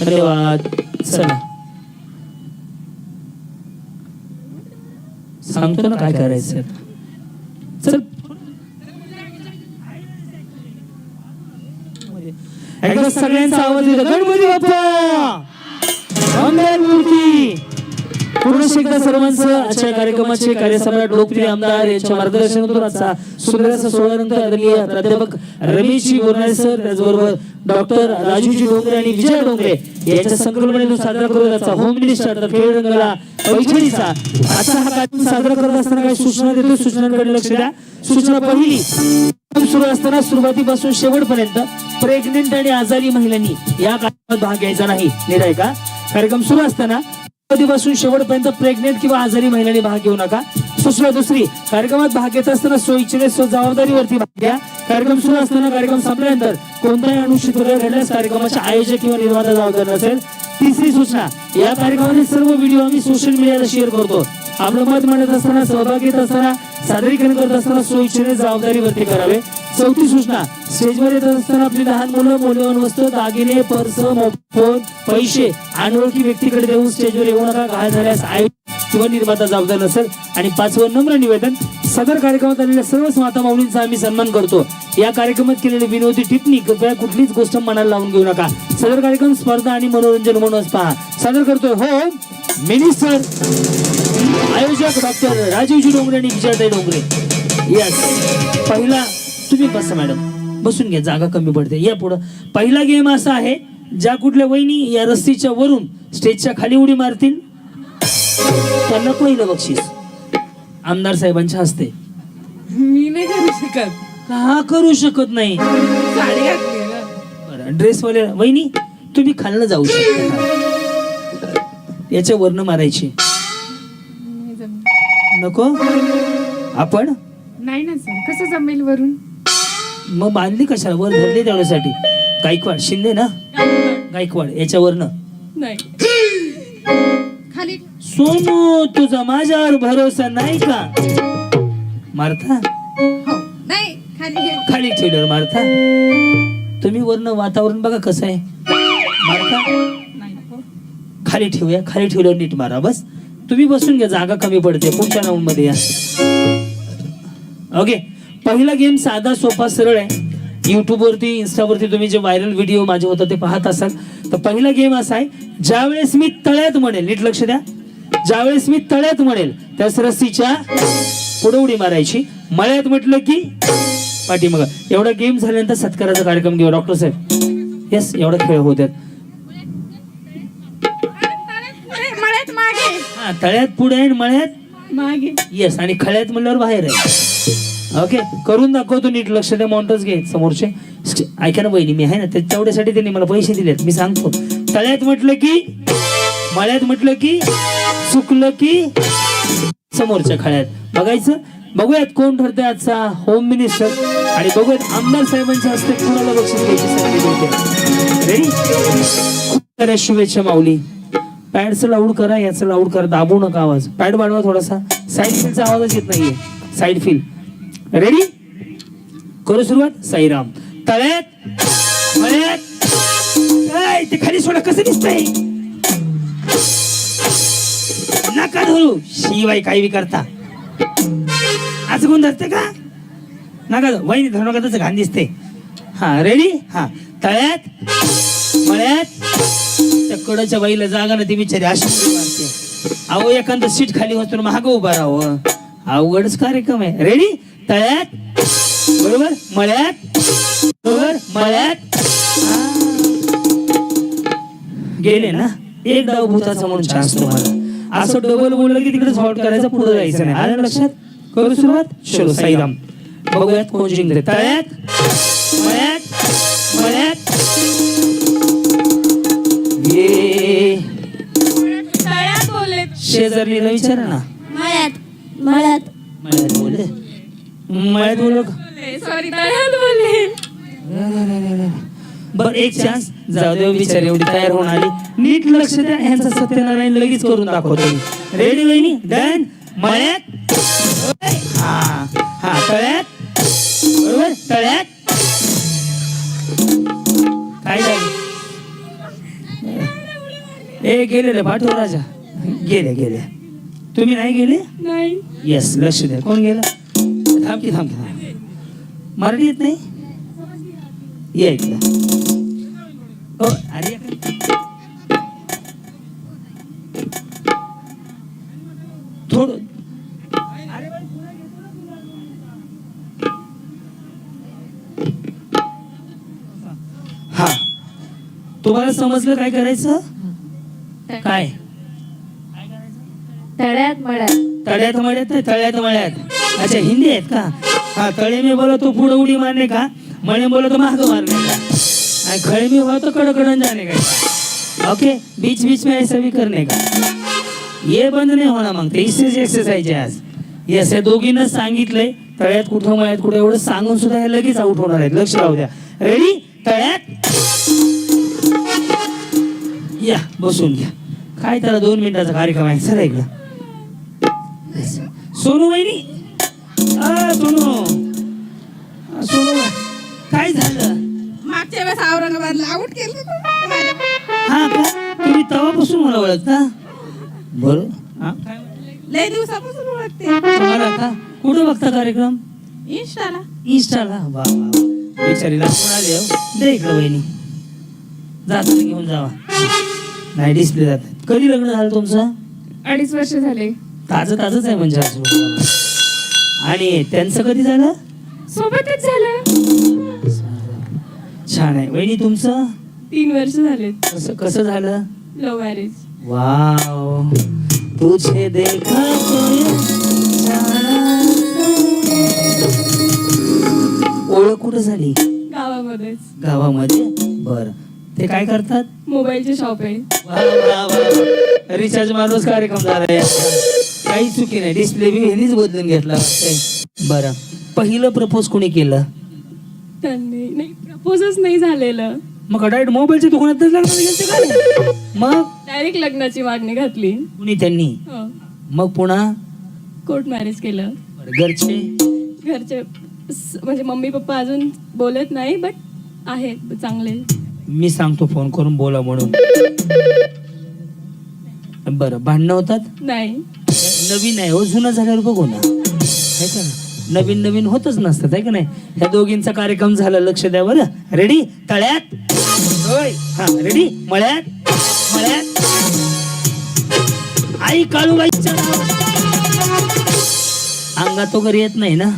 धन्यवाद. चला. सांगतो ना काय करायचं चल. एकदा सगळ्यांचा आवाज येतो. गणपती बाप्पा! एकदा सर्वांचं आजच्या कार्यक्रमाचे कार्यसम्राट लोकप्रिय आमदार यांच्या मार्गदर्शनातून आजचा सुंदर असा सोहळ्यानंतर आदरणीय प्राध्यापक रमेशजी बोरणारे सर त्याचबरोबर डॉक्टर राजूजी डोंगरे आणि विजय डोंगरे यांच्या संकल्पनेतून साजरा करून त्याचा होम मिनिस्टर तर खेळ रंगाला. पैठणीचा. असा हा कार्यक्रम साजरा करत असताना काही सूचना देतो सूचनांकडे लक्ष द्या. सूचना पहिली. सुरू असताना सुरुवातीपासून शेवटपर्यंत प्रेग्नेंट आणि आजारी महिलांनी या कार्यक्रमात भाग घ्यायचा नाही. का? कार्यक्रम सुरू असताना सुरुवातीपासून शेवटपर्यंत प्रेग्नेंट किंवा आजारी महिलांनी भाग घेऊ नका. सूचना दुसरी कार्यक्रमात भाग घेत असताना स्वइच्छेने स्व जबाबदारीवरती भाग घ्या. कार्यक्रम सुरू असताना कार्यक्रम संपल्यानंतर कोणताही अनुचित घडल्यास कार्यक्रमाचे आयोजक किंवा निर्माता जबाबदार नसेल. तिसरी सूचना या कार्यक्रमातील सर्व व्हिडिओ आम्ही सोशल मीडियाला शेअर करतो. आपलं मत मांडत असताना सहभाग घेत असताना सादरीकरण करत असताना स्वइच्छेने जबाबदारीवरती करावे. चौथी सूचना स्टेजवर येत असताना आपली लहान मुलं मौल्यवान वस्तू दागिने पर्स फोन पैसे अनोळखी व्यक्तीकडे देऊन स्टेजवर येऊ नका घायल झाल्यास आयोजक किंवा निर्माता जबाबदार नसेल. आणि पाचवं नम्र निवेदन सदर कार्यक्रमात आलेल्या सर्वच माता माऊलींचा आम्ही सन्मान करतो. या कार्यक्रमात केलेली विनोदी टिप्पणी कृपया कुठलीच गोष्ट मनाला लावून घेऊ नका. सदर कार्यक्रम स्पर्धा आणि मनोरंजन म्हणूनच पहा. सादर करतोय हो मिनिस्टर. आयोजक डॉक्टर राजीवजी डोंगरे आणि विजयताई डोंगरे. यस पहिला तुम्ही बसा मॅडम. बसून घ्या जागा कमी पडते. या पुढं. पहिला गेम असा आहे ज्या कुठल्या वहिनी या रस्तीच्या वरून स्टेजच्या खाली उडी मारतील. त्यांना पहिलं बक्षीस. आमदार साहेबांच्या हस्ते. मी नाही करू शकत. का करू शकत नाही? साडी घातली ना. बरं ड्रेसवाले वहिनी तुम्ही खाल्लं जाऊ शकता. याच्या वर्ण मारायची. नको? आपण? नाही ना सर कसं जमेल वरून? मग बांधली कशाला? वर धरली तेवढ्यासाठी गायकवाड शिंदे ना? गायकवाड याच्यावरनं. नाही. खाली. सोनू तुझा माझ्यावर भरोसा नाही का? मारता? हो. नाही खाली. खाली ठेवल्यावर मारता? तुम्ही वरनं वातावरण बघा कसं आहे. मारता? नाही. खाली ठेवूया. खाली ठेवल्यावर नीट मारा बस. तुम्ही बसून घ्या जागा कमी पडते. पुढच्या राऊंडमध्ये या. ओके पहिला गेम साधा सोपा सरळ आहे. युट्यूबवरती इन्स्टावरती तुम्ही जे व्हायरल व्हिडिओ माझे होता ते पाहत असाल. तर पहिला गेम असा आहे ज्यावेळेस मी तळ्यात म्हणेल नीट लक्ष द्या. ज्यावेळेस मी तळ्यात म्हणेल त्याच रस्सीच्या पुढे उडी मारायची. मळ्यात म्हटलं की पाठीमागं. एवढा गेम झाल्यानंतर सत्काराचा कार्यक्रम घेऊ. डॉक्टर साहेब येस एवढा खेळ होत्यात हा तळ्यात पुढे आहे आणि मळ्यात? मागे. येस आणि खळ्यात म्हणल्यावर बाहेर आहे. ओके करून दाखवतो नीट. लक्ष द्या माउंटच घे समोरचे. स्टे- ऐका ना बहिणी मी आहे ना ते तेवढ्यासाठी त्यांनी मला पैसे दिलेत. मी सांगतो. तळ्यात म्हटलं की मळ्यात म्हटलं की चुकलं की समोरच्या खळ्यात. बघायचं? बघूयात कोण ठरतंय आजचा होम मिनिस्टर आणि बघूयात आमदार साहेबांच्या हस्ते कुणाला बक्षीस घ्यायची संधी मिळते. रेडी खूप साऱ्या शुभेच्छा माऊली. पॅडचं लाऊड करा याचं लाऊड करा. दाबू नका आवाज. पॅड वाढवा थोडासा. साईड फीलचा आवाजच येत नाहीये. Side feel. रेडी करू सुरुवात? साईराम. तळ्यात. मळ्यात. ते खाली सोडा कसं दिसतंय? नका धरू. शिवाय काही बी करता. असं कोण धरते का? नका वही वहिनी धरू नका तसं घाण दिसते हा रेडी हा. तळ्यात. मळ्यात. त्या कडच्या बाईला जागा ना ती बिचारी अशी वाटते. अहो एखादं सीट खाली होतो महाग उभा राहावं. अवघडच कार्यक्रम आहे. रेडी तळ्यात? बरोबर? मळ्यात? बरोबर? मळ्यात? गेले ना? एक डाव भूताचा म्हणून चान्स तुम्हाला. असं डबल बोललं की तिकडे सॉल्ट करायचं पुढे जायचं नाही. आलं लक्षात? करू सुरुवात? चलो साईराम. बघूयात कोण जिंकले तळ्यात? मळ्यात? मळ्यात? शेजारीला विचारा ना. मळ्यात मळ्यात. मळ्यात बोल मळ्यात बोल सॉरी तळ्यात बोलले. बर एक चान्स जाऊ देव बिचारी एवढी तयार होऊन आली. नीट लक्ष द्या ह्यांचा सत्यनारायण लगेच करून दाखवतो. रेडी वहिनी? डन मळ्यात? हा हा तळ्यात? तळ्यात? काय झालं? ए गेले रे पाठव राजा. गेले गेले. तुम्ही नाही गेले? नाही. येस लक्ष द्या. कोण गेलं? थांब की थांब की थांब मराठी येत नाही? ये इकडं. ओ अरे थोडं हा. तुम्हाला समजलं काय करायचं? काय? तळ्यात मळ्यात. तळ्यात मळ्यात नाही तळ्यात मळ्यात. अच्छा हिंदी आहेत का? हा तळे मी बोला तो पुढे उडी मारणे का? मळे बोलो तो माग मारणे का? आणि खळे मी हो तो कडकडन जाने का? ओके बीच बीच में ऐसा भी करने का? ये बंद नाही होणार मग ते इसेच एक्सरसाइज आहे आज. येस या दोघींना सांगितलंय तळ्यात कुठं मळ्यात कुठं एवढं सांगून सुद्धा हे लगेच आउट होणार आहेत. लक्ष राहू द्या. रेडी तळ्यात? या बसून घ्या. काय त्याला दोन मिनिटाचा कार्यक्रम आहे? सर इकडं. सोनू वहिनी आ, सोनू. सोनू काय झालं? मागच्या वेळेस औरंगाबादला आउट केलं हा का? तुम्ही तेव्हापासून मला ओळखता? बरं. हा? लय दिवसापासून ओळखते. तुम्हाला का? कुठं बघता कार्यक्रम? इंस्टाला इंस्टाला वा वा वा. बिचारीला कोण आले हो. दे इकडं वहिनी. जाताना घेऊन जावा. नाही डिस्प्ले जातात. कधी लग्न झालं तुमचं? अडीच वर्ष झाले. ताजं ताजंच आहे म्हणजे अजून आणि त्यांचं कधी झालं? सोबतच झालं. छान आहे. वहिनी तुमचं? तीन वर्ष झाले कसं कसं झालं? Love marriage wow. तुझे देखा. ओळख कुठं झाली? गावामध्येच. गावामध्ये? बर. ते काय करतात? मोबाईलचे शॉप आहे. रिचार्ज मारूनच कार्यक्रम झालाय. काही चुकी नाही. डिस्प्ले बी ह्यांनीच बदलून घेतला. वाटतंय. बरं. पहिलं प्रपोज कोणी केलं? त्यांनी नाही प्रपोजच नाही झालेलं. मग डायरेक्ट मोबाईलच्या दुकानातच गेलते का मग? डायरेक्ट लग्नाची मागणी घातली. कुणी त्यांनी? हो. मग पुन्हा? कोर्ट मॅरेज केलं. बरं, घरचे? घरचे स- म्हणजे मम्मी पप्पा अजून बोलत नाही बट आहेत चांगले. मी सांगतो फोन करून बोला म्हणून. बरं भांडणं होतात? नाही. नवीन आहे हो जुनं झाल्यावर बघू ना. आहे का नवीन नवीन होतच नसतात आहे का नाही? ह्या दोघींचा कार्यक्रम झाला लक्ष द्या बरं. रेडी तळ्यात? होय. हा रेडी मळ्यात? मळ्यात? आई काळूबाईच्या अंगात वगैरे येत नाही ना?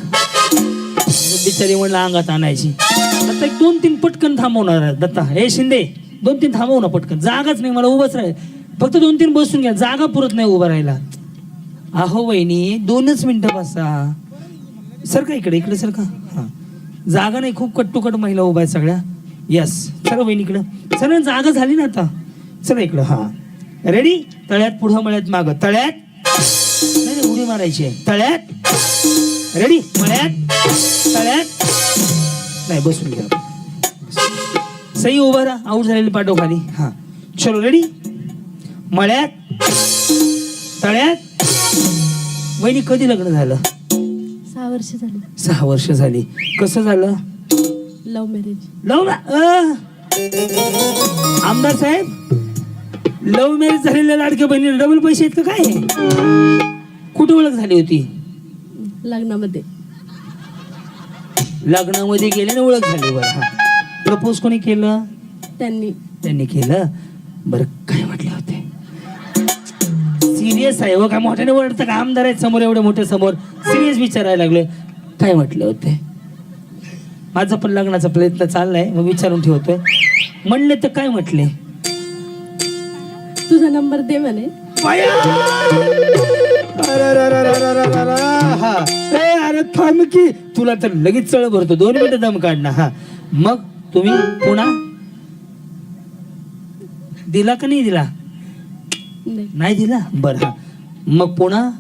बिचारी म्हणलं अंगात आणायची. आता एक दोन तीन पटकन थांबवणार दत्ता. हे शिंदे दोन तीन थांबव ना पटकन. जागाच नाही मला उभंच राहील फक्त दोन तीन बसून घ्या जागा पुरत नाही उभं राहिला अहो वहिनी दोनच मिनिटं बसा. सर का इकडे इकडे सर का? हां. जागा नाही खूप कट्टुकट महिला उभा आहेत सगळ्या. यस सर वहिनी इकडं. सर जागा झाली ना आता. चला इकडं हां. रेडी तळ्यात पुढं मळ्यात माग. तळ्यात. नाही उडी मारायची आहे. तळ्यात. रेडी मळ्यात. तळ्यात. नाही बसून घ्या. सई उभा राहा. आऊट झालेली पाठो खाली हां. चलो रेडी मळ्यात. तळ्यात. वहिनी कधी लग्न झालं? सहा वर्ष झाली. सहा वर्ष झाली. कसं झालं? लव्ह मॅरेज लव आमदार साहेब लव्ह मॅरेज झालेल्या लाडक्या बहिणीला डबल पैसे आहेत का काय? कुठे ओळख झाली होती? लग्नामध्ये. लग्नामध्ये गेले ना ओळख झाली बरं हा. प्रपोज कोणी केलं? त्यांनी. त्यांनी केलं? बरं काय सिरियस आहे. हो काय मोठ्याने ओरडतं का? आमदार आहेत समोर एवढे मोठे समोर. सिरियस विचारायला लागले. काय म्हटले होते? माझा पण लग्नाचा प्रयत्न चाललाय मग विचारून ठेवतोय. म्हणले तर काय म्हटले? तुझा नंबर दे म्हणे. अरे थांब की तुला तर लगेच चळ भरतो दोन मिनिटं दम काढणं हा मग तुम्ही पुन्हा दिला का नाही दिला नाही नाही दिला? बरं मग पुन्हा?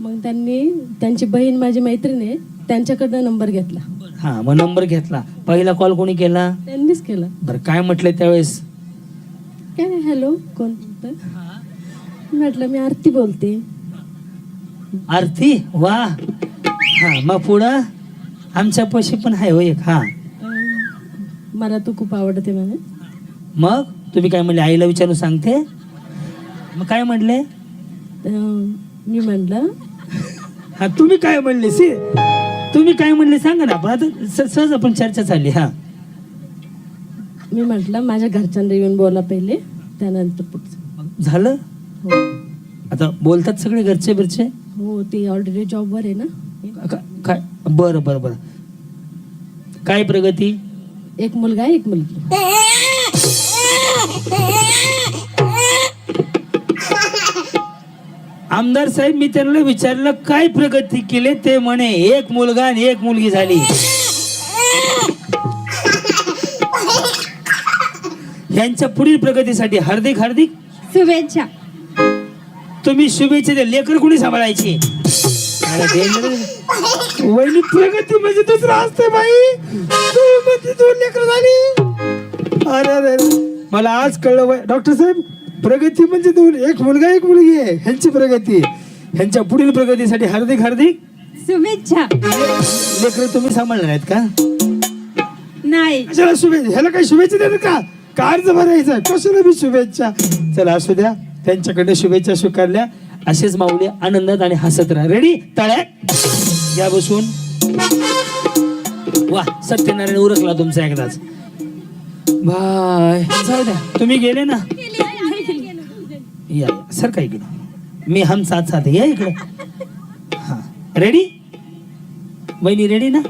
मग त्यांनी त्यांची बहीण माझी मैत्रीण आहे त्यांच्याकडनं नंबर घेतला. हा मग नंबर घेतला. पहिला कॉल कोणी केला? त्यांनीच केला. बरं काय म्हटलं त्यावेळेस? काय नाही हॅलो कोण? बोलतंय? म्हटलं मी आरती बोलते. आरती? वा. हा मग पुढं? आमच्या पशी पण आहे हो एक हा. अं, मला तू खूप आवडते म्हणे. मग? तुम्ही काय म्हणले आईला विचारून सांगते? मग काय म्हणले? मी म्हटलं हा तुम्ही काय म्हणले सी? तुम्ही काय म्हणले सांगा ना आपण आता स- सहज आपण चर्चा चालली हा. मी म्हटलं माझ्या घरच्यांना येऊन बोला पहिले त्यानंतर पुढचं. मग झालं? हो. आता बोलतात सगळे घरचे बिरचे? हो ते ऑलरेडी जॉबवर आहे ना. का- काय? बरं बरं बरं. काय प्रगती? एक मुलगा आहे एक मुलगी. आमदार साहेब मी त्यांना विचारलं काय प्रगती केली? ते म्हणे एक मुलगा आणि एक मुलगी झाली. यांच्या पुढील प्रगतीसाठी हार्दिक हार्दिक. शुभेच्छा. तुम्ही शुभेच्छा द्या. लेकर कुणी सांभाळायची. वहिनी प्रगती म्हणजे दुसरं असते बाई. तू म्हणते दोन लेकर झाली. अरे अरे. मला आज कळलं डॉक्टर साहेब प्रगती म्हणजे दोन एक मुलगा एक मुलगी आहे. ह्यांची प्रगती. ह्यांच्या पुढील प्रगतीसाठी हार्दिक हार्दिक शुभेच्छा. लेकर तुम्ही सांभाळणार आहेत का? नाही. कशाला शुभेच्छा ह्याला काही शुभेच्छा देतात का? कार्ज भरायचं कशाला शुभेच्छा? चला असू द्या. त्यांच्याकडे शुभेच्छा स्वीकारल्या. असेच माऊली आनंदात आणि हसत राहा. रेडी तळ्यात घ्या बसून. वा सत्यनारायण उरकला तुमचा एकदाच. बाय. जाऊ द्या. तुम्ही गेले ना? या सर काय इकडं? मी हम साथ साथ. या इकडं. हा. रेडी वहिनी रेडी ना?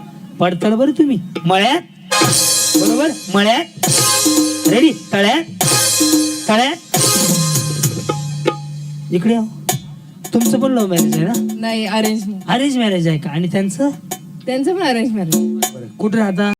पडताल बरं तुम्ही. मळ्यात? बरोबर? मळ्यात? रेडी तळ्यात? तळ्यात? इकडे आहो तुमचं पण लव्ह मॅरेज आहे ना? नाही अरेंज अरेंज मॅरेज आहे का? आणि त्यांचं? त्यांचं पण अरेंज मॅरेज कुठे राहता?